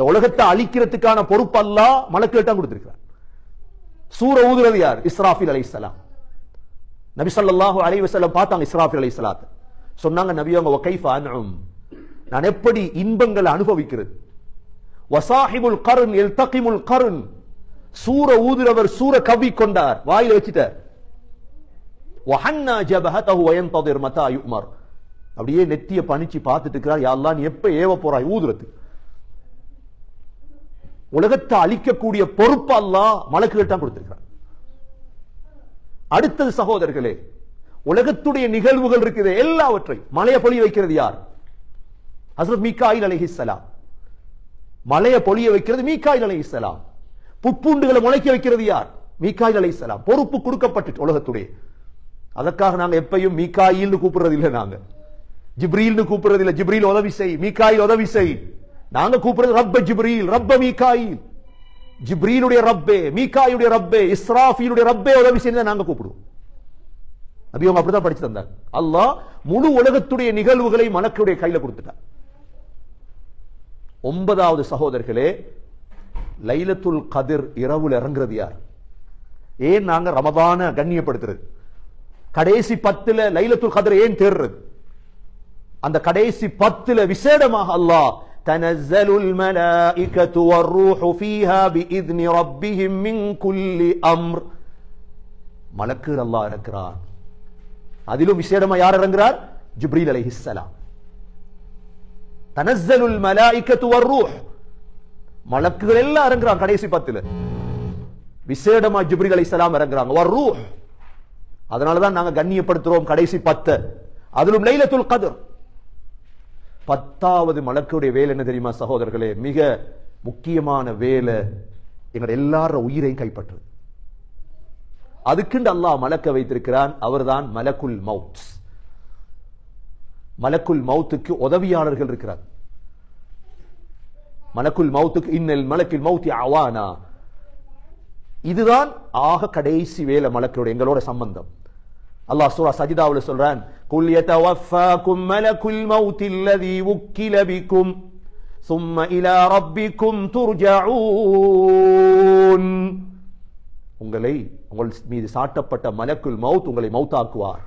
இந்த உலகத்தை அழிக்கிறதுக்கான பொறுப்பு அல்லா மலக்கு கொடுத்திருக்கிறார். சூர ஊதுறது யார்? இஸ்ராஃபில் அலை நபி ஸல்லல்லாஹு அலைஹி வஸல்லம் பார்த்தாங்க இஸ்ராஃபில் அலைஹிஸ்ஸலாத் சொன்னாங்க நபி அவங்க வகைஃப நான் எப்படி இன்பங்களை அனுபவிக்கிறது? வசாஹிபுல் கருண் எல் தகிமுல் கருண் சூர ஊதுறவர் சூர கவி கொண்டார். வாயில வச்சுட்டார். வஹன்னா ஜபஹதஹு வயன்ததிர் மதா யுமர். அப்படியே நெத்திய பணிச்சு பார்த்துட்டு இருக்கிறார். யா அல்லாஹ் நீ எப்ப ஏவ போறாய் ஊதுறது உலகத்தை அழிக்கக்கூடிய பொறுப்பு அல்லாஹ் மலக்குகள் தான் கொடுத்திருக்கிறார் அடுத்தது சகோதரர்களே உலகத்துடைய நிகழ்வுகள் இருக்குது எல்லாவற்றையும். மலையை பொழிய வைக்கிறது யார்? ஹசரத் மீகாயில் அலைஹிஸ்ஸலாம் மலையை பொழிய வைக்கிறது மீகாயில் அலைஹிஸ்ஸலாம் புப்பூண்டுகளை முளைக்க வைக்கிறது யார்? மீகாயில் அலைஹிஸ்ஸலாம் பொறுப்பு கொடுக்கப்பட்டு உலகத்துடைய. அதற்காக நாங்க எப்பயும் மீகாயில்னு கூப்பிடுறது இல்லை நாங்க. ஜிப்ரீல்னு கூப்பிடுறது இல்லை ஜிப்ரீல் உதவி செய் மீகாயில் உதவி செய். நாங்க கூப்பிடுறது ரப்ப ஜிப்ரீல் ரப்ப மீகாயில் ஜிப்ரீலுடைய ரப்பே மீகாயுடைய ரப்பே இஸ்ராஃபீலுடைய ரப்பே உதவி செய்து நாங்க கூப்பிடுவோம். நபி அப்படிதான் படிச்சு தந்தார். அல்லாஹ் முழு உலகத்துடைய நிகழ்வுகளை மலக்குடைய கையில கொடுத்துட்டார். ஒன்பதாவது சகோதரர்களே லைலத்துல் கதிர் இரவுல இறங்குறது யார்? ஏன் நாங்க ரமதான கண்ணியப்படுத்துறது? கடைசி பத்துல லைலத்துல் கதிர் ஏன் தேர்றது? அந்த கடைசி பத்துல விசேடமாக அல்லாஹ் تنزل الملائكة والروح فيها بإذن ربهم من كل أمر மலக்குகள் அல்லாஹ் இருக்கிறார் அதிலும் விசேடமா யார் இறங்குறார் ஜிப்ரீல் அலைஹிஸ்ஸலாம் தனஸ்ஸலுல் மலாயிகத்து வர்ரூஹ் மலக்குகள் எல்லாம் இறங்குறாங்க கடைசி பத்துல விசேடமா ஜிப்ரீல் அலைஹிஸ்ஸலாம் இறங்குறாங்க வர்ரூஹ் அதனால தான் நாங்க கண்ணியப்படுத்துறோம் கடைசி பத்து அதிலும் லைலத்துல் கத்ர் பத்தாவது மலக்குடைய வேலை என்ன தெரியுமா சகோதரர்களே? மிக முக்கியமான வேலை எங்கள் எல்லார உயிரையும் கைப்பற்றுது அதுக்குண்டு அல்லாஹ் மலக்க வைத்திருக்கிறான் அவர்தான் மலக்குல் மவுத். மலக்குல் மவுத்துக்கு உதவியாளர்கள் இருக்கிறார். மலக்குல் மவுத்துக்கு இன்னல் மலக்கில் மவுத்தி அவானா. இதுதான் ஆக கடைசி வேலை மலக்கோட எங்களோட சம்பந்தம். அல்லாஹ் சூரா சஜிதாவுல சொல்றான் குல் யதவஃபாக்கும் மலக்குல் மவுத் அல்லதி உக்கில பிக்கும் ثم إلى ربكم ترجعون உங்களை உங்கள் மீது சாட்டப்பட்ட மலக்குல் மவுத் உங்களை மௌத்தாக்குவார்